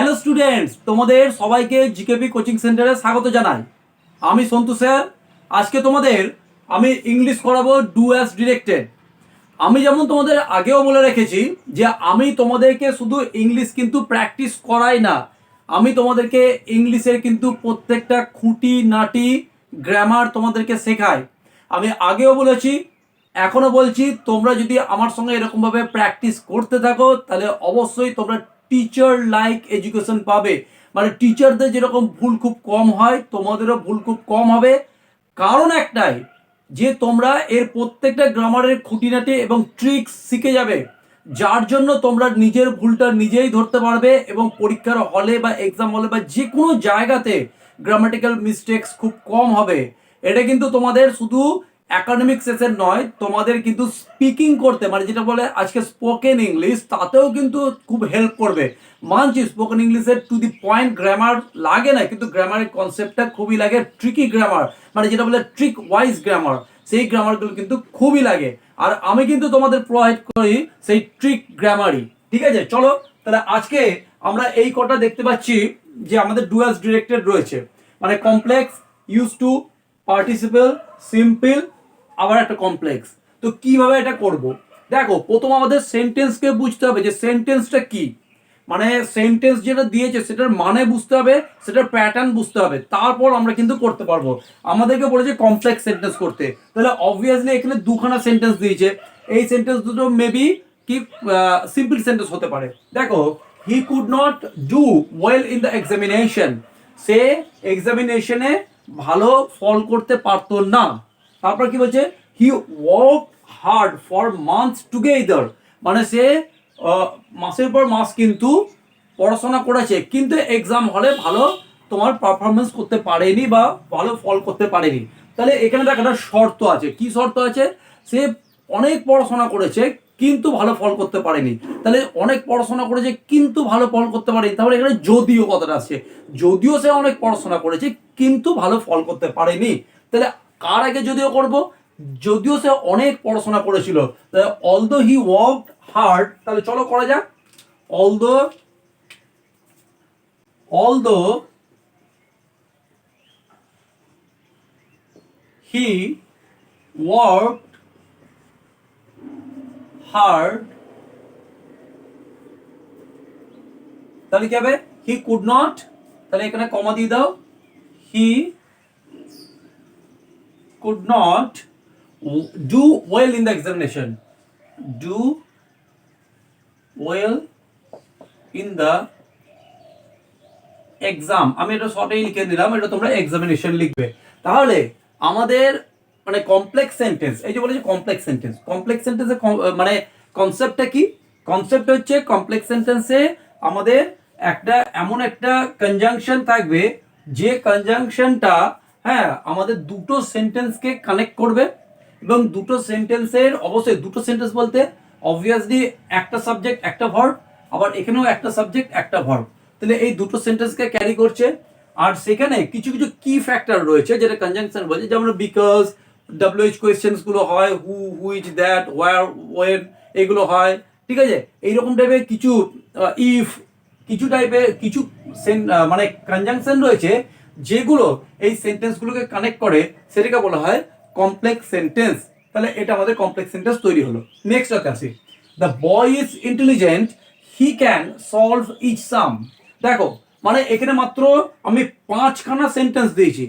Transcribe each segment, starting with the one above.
Hello students, তোমাদের সবাইকে জিকেপি coaching সেন্টারে স্বাগত জানাই। আমি সন্তু স্যার। আজকে তোমাদের আমি ইংলিশ করাবো ডু অ্যাজ ডিরেক্টেড। আমি যেমন তোমাদের আগেও বলে রেখেছি যে আমি তোমাদেরকে শুধু ইংলিশ কিন্তু প্র্যাকটিস করাই না, আমি তোমাদেরকে ইংলিশের কিন্তু প্রত্যেকটা খুঁটি, নাটি, গ্রামার তোমাদেরকে শেখাই। আমি আগেও বলেছি এখনও বলছি, তোমরা যদি আমার সঙ্গে এরকমভাবে প্র্যাকটিস করতে থাকো, তাহলে অবশ্যই তোমরা টিচার লাইক এডুকেশন পাবে। মানে টিচারদের যেরকম ভুল খুব কম হয়, তোমাদেরও ভুল খুব কম হবে। কারণ একটাই, যে তোমরা এর প্রত্যেকটা গ্রামারের খুঁটিনাটি এবং ট্রিক্স শিখে যাবে, যার জন্য তোমরা নিজের ভুলটা নিজেই ধরতে পারবে এবং পরীক্ষার হলে বা এক্সাম হলে বা যে কোনো জায়গাতে গ্রামাটিক্যাল মিস্টেক্স খুব কম হবে। এটা কিন্তু তোমাদের শুধু একাডেমিক সেশন নয়, তোমাদের কিন্তু স্পিকিং করতে মানে যেটা বলে আজকে স্পোকেন ইংলিশ তাতেও কিন্তু খুব হেল্প করবে। মানছি স্পোকেন ইংলিশের টু দি পয়েন্ট গ্রামার লাগে না, কিন্তু গ্রামারের কনসেপ্টটা খুবই লাগে ট্রিকি গ্রামার মানে যেটা বলে ট্রিক ওয়াইজ গ্রামার সেই গ্রামারগুলো কিন্তু খুবই লাগে। আর আমি কিন্তু তোমাদের প্রোভাইড করি সেই ট্রিক গ্রামারই ঠিক আছে? চলো, তাহলে আজকে আমরা এই কটা দেখতে পাচ্ছি যে আমাদের ডুয়াস ডিরেক্টেড রয়েছে। মানে complex use to participle simple আবার একটা কমপ্লেক্স তো কীভাবে এটা করব? দেখো, প্রথম আমাদের সেন্টেন্সকে বুঝতে হবে যে সেন্টেন্সটা কি। মানে সেন্টেন্স যেটা দিয়েছে, সেটার মানে বুঝতে হবে, সেটার প্যাটার্ন বুঝতে হবে। তারপর আমরা কিন্তু করতে পারব। আমাদেরকে বলেছে কমপ্লেক্স সেন্টেন্স করতে। তাহলে অবভিয়াসলি এখানে দুখানা সেন্টেন্স দিয়েছে। এই সেন্টেন্স দুটো মেবি কি সিম্পল সেন্টেন্স হতে পারে। দেখো he could not do well in the examination সে এক্সামিনেশনে ভালো ফল করতে পারতো না। তারপর কি বলছে? He work hard for months together মানে সে মাসের পর মাস কিন্তু পড়াশোনা করেছে। কিন্তু এক্সাম হলে ভালো তোমার পারফরমেন্স করতে পারেনি বা ভালো ফল করতে পারেনি। তাহলে এখানে দেখ একটা শর্ত আছে। কি শর্ত আছে? সে অনেক পড়াশোনা করেছে, কিন্তু ভালো ফল করতে পারেনি। তাহলে অনেক পড়াশোনা করেছে, কিন্তু ভালো ফল করতে পারেনি। তাহলে এখানে যদিও কথাটা আছে। যদিও সে অনেক পড়াশোনা করেছে, কিন্তু ভালো ফল করতে পারেনি। তাহলে কার আগে যদিও করব? যদিও সে অনেক পড়াশোনা করেছিল অল দো হি ওয়ার্ক হার্ড তাহলে চলো করা যাক। অল দো অল দো হি ওয়ার্ক হার্ড তাহলে কি হবে? হি কুড নট তাহলে এখানে কমা দিয়ে দাও। He could not do well in the examination. Do well in the exam আমি এটা শর্টেই লিখে দিলাম এটা তোমরা এক্সামিনেশন লিখবে। তাহলে আমাদের মানে কমপ্লেক্স সেন্টেন্স এই যে বলেছে কমপ্লেক্স সেন্টেন্স কমপ্লেক্স সেন্টেন্সে মানে কনসেপ্টটা কি? কনসেপ্ট হচ্ছে কমপ্লেক্স সেন্টেন্সে আমাদের একটা, এমন একটা কনজাংশন থাকবে, যে কনজাংশনটা হ্যাঁ আমাদের দুটো সেন্টেন্সকে কানেক্ট করবে এবং দুটো সেন্টেন্সের অবশ্যই, দুটো সেন্টেন্স বলতে অবভিয়াসলি একটা সাবজেক্ট একটা ভার্ব আবার এখানেও একটা সাবজেক্ট একটা ভার্ব তাহলে এই দুটো সেন্টেন্সকে ক্যারি করছে। আর সেখানে কিছু কিছু কি ফ্যাক্টর রয়েছে যেটা কনজাংশন বলছে, যেমন বিকজ ডাব্লিউএইচ কোয়েশ্চেন্সগুলো হয় who which that where when এগুলো হয়, ঠিক আছে? এইরকম টাইপের কিছু ইফ কিছু টাইপের কিছু মানে কনজাংশন রয়েছে যেগুলো এই সেন্টেন্সগুলোকে কানেক্ট করে, সেটাকে বলা হয় কমপ্লেক্স সেন্টেন্স তাহলে এটা আমাদের কমপ্লেক্স সেন্টেন্স তৈরি হলো। নেক্সট আছে আসি। The boy is intelligent he can solve each sum দেখো মানে এখানে মাত্র আমি পাঁচখানা সেন্টেন্স দিয়েছি।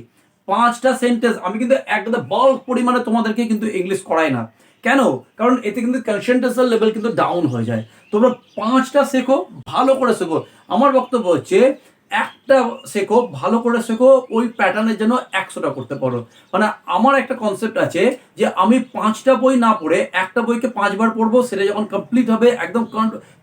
পাঁচটা সেন্টেন্স আমি কিন্তু একদম বাল্ক পরিমাণে তোমাদেরকে কিন্তু ইংলিশ করাই না। কেন? কারণ এতে কিন্তু কনসেন্ট্রেশন লেভেল কিন্তু ডাউন হয়ে যায়। তোমরা পাঁচটা শেখো, ভালো করে শেখো। আমার বক্তব্য হচ্ছে একটা শেখো, ভালো করে শেখো, ওই প্যাটার্নের জন্য একশোটা করতে পারো। মানে আমার একটা কনসেপ্ট আছে যে আমি পাঁচটা বই না পড়ে একটা বইকে পাঁচবার পড়ব, সেটা যখন কমপ্লিট হবে, একদম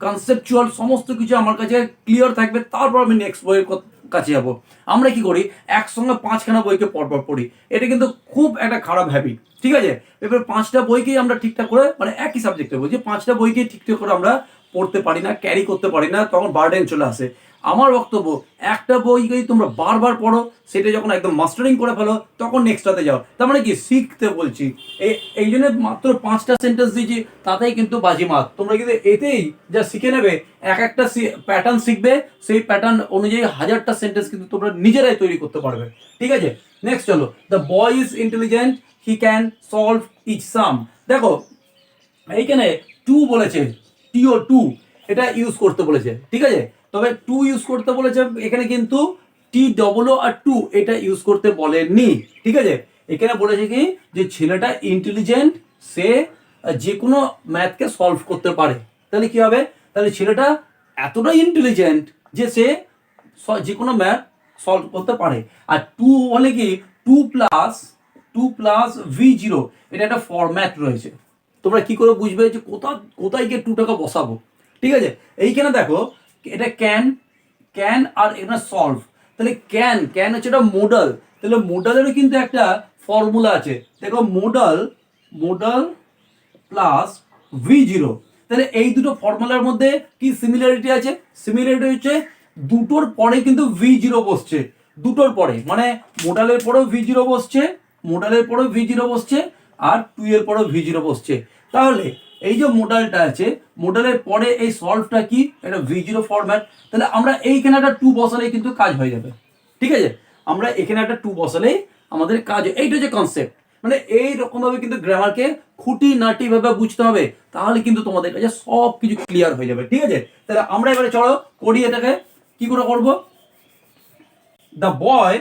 কনসেপচুয়াল সমস্ত কিছু আমার কাছে ক্লিয়ার থাকবে, তারপর আমি নেক্সট বইয়ের কাছে যাব। আমরা কি করি? একসঙ্গে পাঁচখানা বইকে পরপর পড়ি। এটা কিন্তু খুব একটা খারাপ হ্যাবিট ঠিক আছে? এবার পাঁচটা বইকেই আমরা ঠিকঠাক করে মানে একই সাবজেক্টে বলছি, পাঁচটা বইকে ঠিকঠাক করে আমরা পড়তে পারি না ক্যারি করতে পারি না, তখন বার্ডেন চলে আসে। আমার বক্তব্য, একটা বই যদি তোমরা বারবার পড়ো, সেটা যখন একদম মাস্টারিং করে ফেলো, তখন নেক্সটটাতে যাও। তার মানে কি? শিখতে বলছি। এই এই জন্য মাত্র পাঁচটা সেন্টেন্স দিয়েছি, তাতেই কিন্তু বাজিমাত। তোমরা কিন্তু এতেই যা শিখে নেবে, এক একটা প্যাটার্ন শিখবে, সেই প্যাটার্ন অনুযায়ী হাজারটা সেন্টেন্স কিন্তু তোমরা নিজেরাই তৈরি করতে পারবে। ঠিক আছে? নেক্সট চলো। The boy is intelligent he can solve each sum দেখো, এইখানে টু বলেছে টিও টু এটা ইউজ করতে বলেছে। ঠিক আছে? তবে টু ইউজ করতে বলেছে, এখানে কিন্তু টি ডবলও আর টু এটা ইউজ করতে বলেননি। ঠিক আছে? এখানে বলেছে কি যে ছেলেটা ইন্টেলিজেন্ট সে যে কোনো ম্যাথকে সলভ করতে পারে। তাহলে কি হবে? তাহলে ছেলেটা এতটা ইন্টেলিজেন্ট যে সে যে কোনো ম্যাথ সলভ করতে পারে। আর টু হলে কি too plus to plus V zero এটা একটা ফরম্যাট রয়েছে। তোমরা কি করে বুঝবে যে কোথা, কোথায় গিয়ে টু টাকা বসাবো? ঠিক আছে? এইখানে দেখো এটা ক্যান ক্যান আর এটা সলভ তাহলে ক্যান ক্যান হচ্ছে এটা মোডাল তাহলে মোডালেরও কিন্তু একটা ফর্মুলা আছে। দেখো modal modal plus V zero তাহলে এই দুটো ফর্মুলার মধ্যে কি সিমিলারিটি আছে? সিমিলারিটি হচ্ছে দুটোর পরে কিন্তু ভি জিরো বসছে। দুটোর পরে মানে মোডালের পরেও ভি জিরো বসছে মোডালের পরেও ভি জিরো বসছে, আর টু এর পরেও ভি জিরো বসছে। তাহলে এই যে মোডালটা আছে মোডালের পরে এই সলভটা কি? এটা ভি জিরো ফরম্যাট তাহলে আমরা এইখানে একটা টু বসালেই কিন্তু কাজ হয়ে যাবে। ঠিক আছে? আমরা এখানে একটা টু বসালেই আমাদের কাজ এইটা যে কনসেপ্ট মানে এই রকম ভাবে কিন্তু গ্রামারকে খুঁটি নাটি ভাবে বুঝতে হবে, তাহলে কিন্তু তোমাদের কাছে সব কিছু ক্লিয়ার হয়ে যাবে। ঠিক আছে? তাহলে আমরা এবারে চলো করি এটাকে। কি করে করব? The boy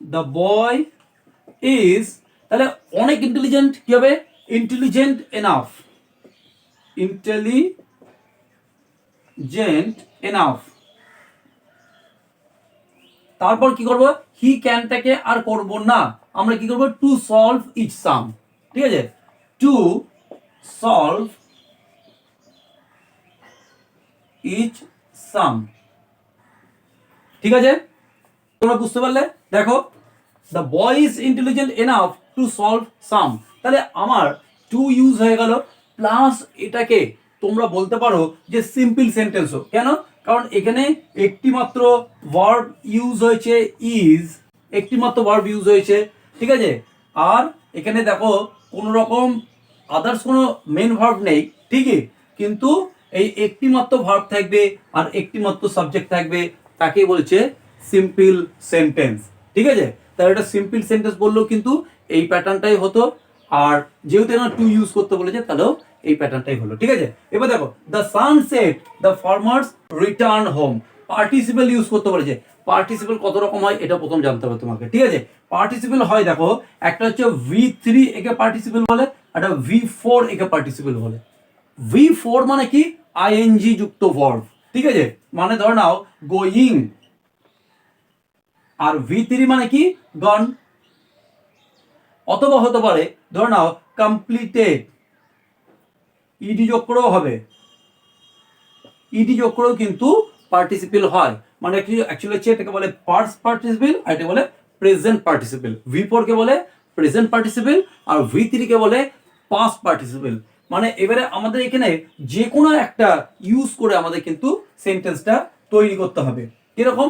the boy is তাহলে অনেক ইন্টেলিজেন্ট কি হবে? ইন্টেলিজেন্ট এনাফ ইন্টেলিজেন্ট এনাফ তারপর কি করব? হি ক্যানটাকে আর করব না। আমরা কি করব? টু সলভ ইচ সাম ঠিক আছে? টু সলভ ইচ সাম ঠিক আছে? তোমরা বুঝতে পারলে? দেখো the boy is intelligent enough to solve sum তাহলে আমার টু ইউজ হয়ে গেল প্লাস এটাকে তোমরা বলতে পারো যে সিম্পল সেন্টেন্সও কেন? কারণ এখানে একটি মাত্র ভার্ব ইউজ হয়েছে ইজ একটি মাত্র ভার্ব ইউজ হয়েছে, ঠিক আছে? আর এখানে দেখো কোনো রকম আদার্স কোনো মেন ভার্ব নেই, ঠিকই? কিন্তু এই একটি মাত্র ভার্ব থাকবে আর একটি মাত্র সাবজেক্ট থাকবে তাকে বলছে সিম্পল সেন্টেন্স ঠিক আছে? তাহলে এটা সিম্পল সেন্টেন্স বললেও কিন্তু এই প্যাটার্নটাই হতো। আর যেহেতু এখানে টু ইউজ করতে বলেছে, তাহলেও এই প্যাটার্নটাই হলো। ঠিক আছে? এবার দেখো the sunset the farmers return home participle use করতে বলেছে। পার্টিসিপেল কত রকম হয়, এটা প্রথম জানতে হবে তোমাকে। ঠিক আছে? পার্টিসিপেল হয়, দেখো, একটা হচ্ছে ভি থ্রি একে পার্টিসিপেল বলে একটা ভি ফোর একে পার্টিসিপেল বলে। ভি ফোর মানে কি? আইএনজি যুক্ত ভার্ব ঠিক আছে? মানে ধর নাও গোয়িং আর ভি থ্রি মানে কি? গন অথবা হতে পারে, ধরে নাও কমপ্লিটেড ইডি যোগ করেও হবে। ইডি যোগ করেও কিন্তু পার্টিসিপেল হয়। মানে অ্যাকচুয়ালি হচ্ছে এটাকে বলে পার্স পার্টিসিপেল আর এটা বলে প্রেজেন্ট পার্টিসিপেল ভি ফোর কে বলে প্রেজেন্ট পার্টিসিপেল আর ভি থ্রি কে বলে পাস পার্টিসিপেল মানে এবারে আমাদের এখানে যে কোনো একটা ইউজ করে আমাদের কিন্তু সেন্টেন্সটা তৈরি করতে হবে। কীরকম?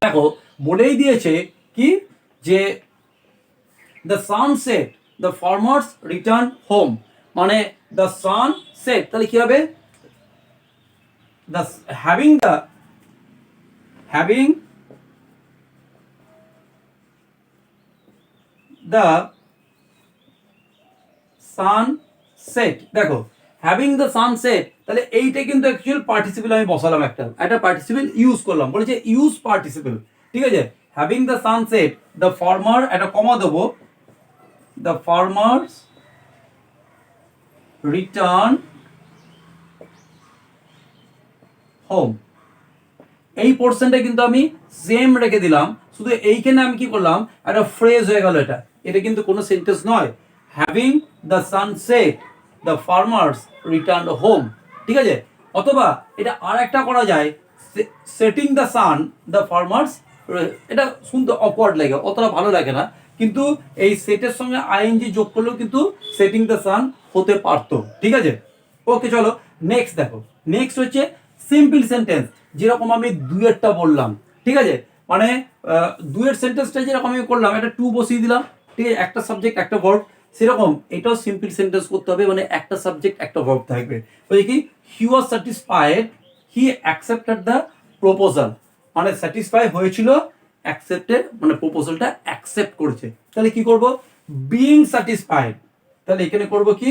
দেখো বলেই দিয়েছে কি? যে the sun set the farmers return home মানে দ্য সান সেট তাহলে কি হবে? The having the having the sun set দেখো হ্যাভিং দ্য সান সেট তাহলে এইটা কিন্তু অ্যাকচুয়াল পার্টিসিপেল আমি বসালাম একটা একটা পার্টিসিপেল ইউজ করলাম। বলেছে ইউজ পার্টিসিপেল ঠিক আছে? Having the sun set the farmer একটা কমা দেবো। দ্য ফার্মার্স রিটার্ন হোম এই পোর্শনটা কিন্তু আমি সেম রেখে দিলাম। শুধু এইখানে আমি কি করলাম? একটা ফ্রেজ হয়ে গেল এটা। এটা কিন্তু কোনো সেন্টেন্স নয়। Having the sunset the farmers return home ঠিক আছে? অথবা এটা আর একটা করা যায়। Setting the sun the farmers এটা শুনতে অকওয়ার্ড লাগে, অতটা ভালো লাগে না। কিন্তু এই সেটের সঙ্গে আইএনজি যোগ করলেও কিন্তু সেটিং দ্য সান হতে পারতো, ঠিক আছে? ওকে চলো নেক্সট দেখো। নেক্সট হচ্ছে সিম্পল সেন্টেন্স যেরকম আমি দুয়েরটা বললাম, ঠিক আছে? মানে দুয়ের সেন্টেন্সটা যেরকম আমি করলাম, একটা টু বসিয়ে দিলাম, ঠিক আছে? একটা সাবজেক্ট একটা ভার্ব সেরকম। এটাও সিম্পল সেন্টেন্স করতে হবে মানে একটা সাবজেক্ট একটা ভার্ব থাকবে। বলছে কি? He was satisfied he accepted the proposal মানে স্যাটিসফাই হয়েছিল অ্যাকসেপ্টেড মানে প্রপোজালটা অ্যাকসেপ্ট করেছে। তাহলে কি করব? বিইং স্যাটিসফাইড তাহলে এখানে করব কি?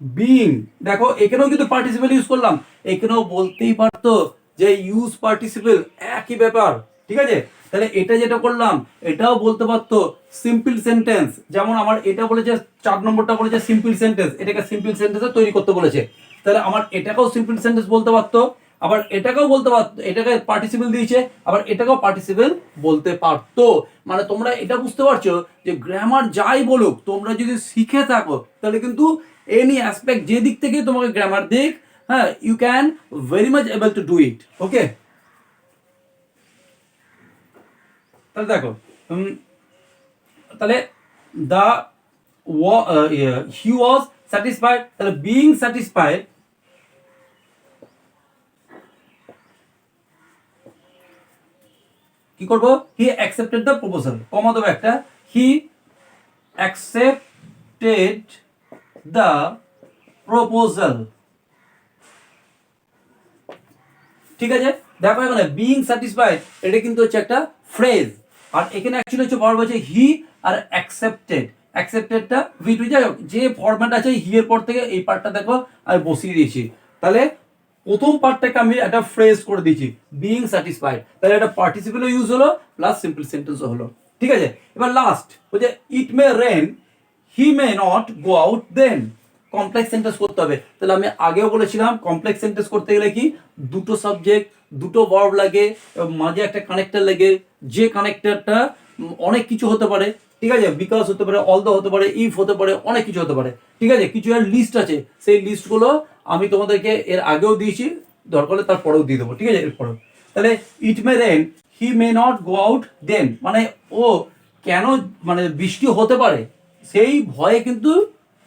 বিইং দেখো, এখানেও কিন্তু পার্টিসিপেল ইউজ করলাম। এখানেও বলতেই পারতো যে ইউজ পার্টিসিপেল একই ব্যাপার। ঠিক আছে? তাহলে এটা যেটা করলাম, এটাও বলতে পারতো সিম্পল সেন্টেন্স যেমন আমার এটা বলেছে, চার নম্বরটা বলেছে সিম্পল সেন্টেন্স এটাকে সিম্পল সেন্টেন্সে তৈরি করতে বলেছে। তাহলে আমার এটাকেও সিম্পল সেন্টেন্স বলতে পারতো। আবার এটাকেও বলতে পারতো এটাকে পার্টিসিপেল দিয়েছে, আবার এটাকেও পার্টিসিপেল বলতে পারতো। মানে তোমরা এটা বুঝতে পারছ যে গ্রামার যাই বলুক, তোমরা যদি শিখে থাকো, তাহলে কিন্তু এনি অ্যাসপেক্ট যে দিক থেকে তোমাকে গ্রামার দিক হ্যাঁ you can very much able to do it okay তাহলে দেখো তাহলে দ্য হি ওয়াজ স্যাটিসফাইড তাহলে বিইং স্যাটিসফাইড কি করব? He accepted the proposal comma দেবো একটা। হি অ্যাকসেপ্টেড দ্য প্রপোজাল ঠিক আছে? দেখো এখানে বিইং স্যাটিসফাইড এটা কিন্তু হচ্ছে একটা ফ্রেজ আর এখানে অ্যাকচুয়ালি হচ্ছে ভার্ব হচ্ছে হি আর অ্যাকসেপ্টেড অ্যাকসেপ্টেডটা টু যাই হোক, যে ফরম্যাট আছে হি এর পর থেকে এই পার্টটা দেখো আর বসিয়ে দিয়েছি। তাহলে প্রথম পার্টটাকে আমি একটা ফ্রেজ করে দিয়েছি বিইং স্যাটিসফাইড তাহলে একটা পার্টিসিপেলও ইউজ হলো প্লাস সিম্পল সেন্টেন্সও হলো। ঠিক আছে? এবার লাস্ট বলছে it may rain he may not go out then complex sentence করতে হবে। তাহলে আমি আগেও বলেছিলাম কমপ্লেক্স সেন্টেন্স করতে গেলে কি? দুটো সাবজেক্ট দুটো ভার্ব লাগে মাঝে একটা কানেক্টর লাগে। যে কানেক্টরটা অনেক কিছু হতে পারে, ঠিক আছে? বিকাশ হতে পারে অল দ্য হতে পারে ইফ হতে পারে, অনেক কিছু হতে পারে। ঠিক আছে? কিছু লিস্ট আছে। সেই লিস্টগুলো আমি তোমাদেরকে এর আগেও দিয়েছি, দরকার হলে তারপরেও দিয়ে দেবো, ঠিক আছে? এরপরেও। তাহলে it may rain he may not go out then মানে ও কেন মানে বৃষ্টি হতে পারে, সেই ভয়ে কিন্তু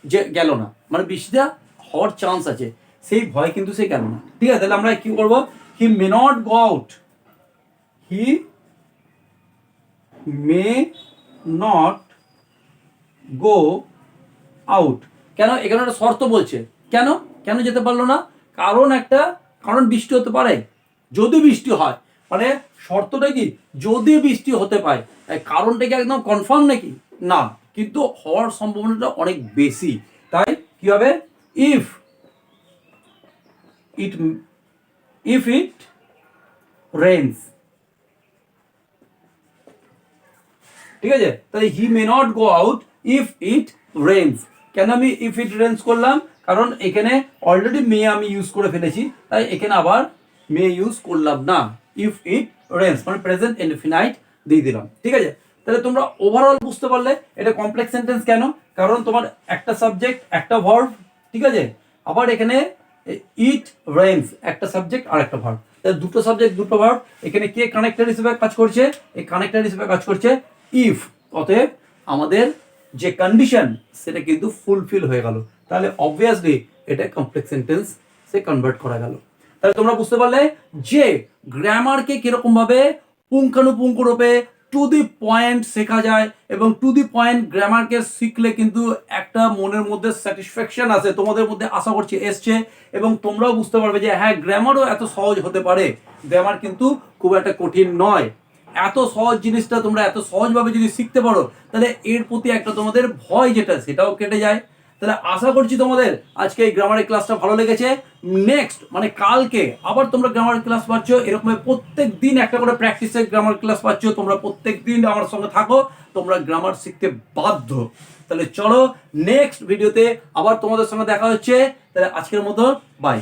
যে গেল না। মানে বৃষ্টিটা হওয়ার চান্স আছে, সেই ভয় কিন্তু সে গেল না। ঠিক আছে? তাহলে আমরা কি করব? He may not go out he may not go out কেন? এখানে একটা শর্ত বলছে। কেন? কেন যেতে পারল না? কারণ একটা, কারণ বৃষ্টি হতে পারে। যদি বৃষ্টি হয় মানে শর্তটা কি? যদি বৃষ্টি হতে পারে কারণটা কি একদম কনফার্ম নাকি? না, কিন্তু হওয়ার সম্ভাবনাটা অনেক বেশি। তাই কি হবে? If it if it rains ঠিক আছে? তাই he may not go out if it rains কেন আমি ইফ ইট রেন্স করলাম? কারণ এখানে অলরেডি মে আমি ইউজ করে ফেলেছি, তাই এখানে আবার মে ইউজ করলাম না। ইফ ইট রেন্স মানে প্রেজেন্ট ইনফিনাইট দিয়ে দিলাম। ঠিক আছে? তাহলে তোমরা ওভারঅল বুঝতে পারলে এটা কমপ্লেক্স সেন্টেন্স কেন? কারণ তোমার একটা সাবজেক্ট একটা ভার্ব ঠিক আছে? আবার এখানে ইট রেন্স একটা সাবজেক্ট আর একটা ভার্ব তাহলে দুটো সাবজেক্ট দুটো ভার্ব এখানে কে কানেক্টর হিসেবে কাজ করছে? এই কানেক্টর হিসেবে কাজ করছে ইফ অতএব আমাদের যে কন্ডিশন সেটা কিন্তু ফুলফিল হয়ে গেল। তাহলে অবভিয়াসলি এটা কমপ্লেক্স সেন্টেন্স সে কনভার্ট করা গেল। তাহলে তোমরা বুঝতে পারলে যে গ্রামারকে কীরকম ভাবে পুঙ্খানুপুঙ্খ রূপে টু দি পয়েন্ট শেখা যায় এবং টু দি পয়েন্ট গ্রামারকে শিখলে কিন্তু একটা মনের মধ্যে স্যাটিসফ্যাকশন আছে তোমাদের মধ্যে আশা করছি এসছে এবং তোমরাও বুঝতে পারবে যে হ্যাঁ গ্রামারও এত সহজ হতে পারে। গ্রামার কিন্তু খুব একটা কঠিন নয়। এত সহজ জিনিসটা তোমরা এত সহজভাবে যদি শিখতে পারো, তাহলে এর প্রতি একটা তোমাদের ভয় যেটা, সেটাও কেটে যায়। তাহলে আশা করছি তোমাদের আজকে এই গ্রামারের ক্লাসটা ভালো লেগেছে। নেক্সট মানে কালকে আবার তোমরা গ্রামার ক্লাস পাচ্ছ। এরকম প্রত্যেক দিন একটা করে প্র্যাকটিসের গ্রামার ক্লাস পাচ্ছ। তোমরা প্রত্যেক দিন আমার সঙ্গে থাকো। তোমরা গ্রামার শিখতে বাধ্য। তাহলে চলো নেক্সট ভিডিওতে আবার তোমাদের সঙ্গে দেখা হচ্ছে। তাহলে আজকের মতো বাই